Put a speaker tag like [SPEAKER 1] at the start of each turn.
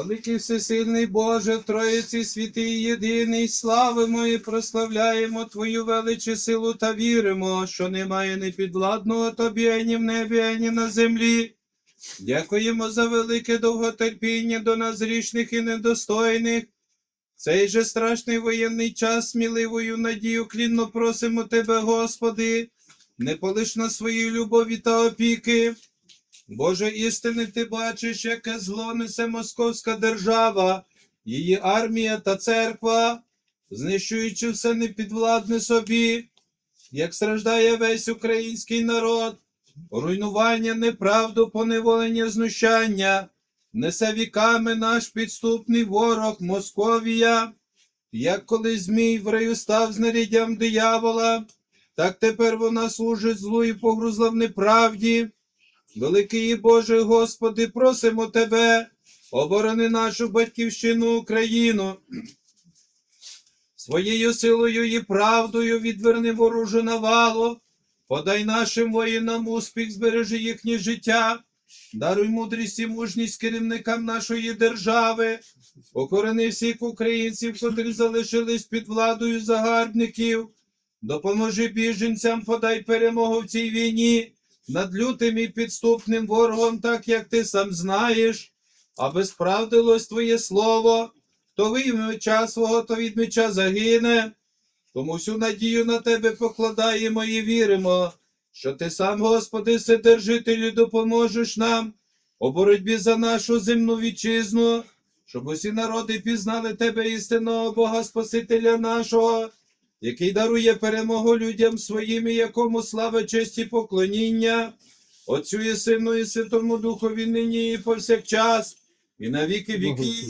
[SPEAKER 1] Великий всесильний Боже, в Троїці святий єдиний, славимо і прославляємо Твою величі силу та віримо, що немає непідвладного Тобі ані в небі, ані на землі. Дякуємо за велике довготерпіння до нас грішних і недостойних. Цей же страшний воєнний час сміливою надію клінно просимо Тебе, Господи, не полиш на своїй любові та опіки. Боже істини, ти бачиш, яке зло несе московська держава, її армія та церква, знищуючи все непідвладне собі, як страждає весь український народ, руйнування, неправду, поневолення, знущання, несе віками наш підступний ворог Московія, як коли Змій в раю став знаряддям диявола, так тепер вона служить злу і погрузла в неправді. Великий Боже Господи, просимо Тебе, оборони нашу батьківщину Україну. Своєю силою і правдою відверни ворожу навалу, подай нашим воїнам успіх, збережи їхнє життя, даруй мудрість і мужність керівникам нашої держави, покорени всіх українців, котрі залишились під владою загарбників, допоможи біженцям, подай перемогу в цій війні над лютим і підступним ворогом, так як ти сам знаєш, аби справдилось твоє слово, хто вийме меча свого, то від меча загине. Тому всю надію на тебе покладаємо і віримо, що ти сам, Господи, Вседержителю, допоможеш нам у боротьбі за нашу земну вітчизну, щоб усі народи пізнали тебе, істинного Бога Спасителя нашого, який дарує перемогу людям своїм, і якому слава, честь і поклоніння, Отцю і Сину, і Святому Духові нині і повсякчас, і на віки віків.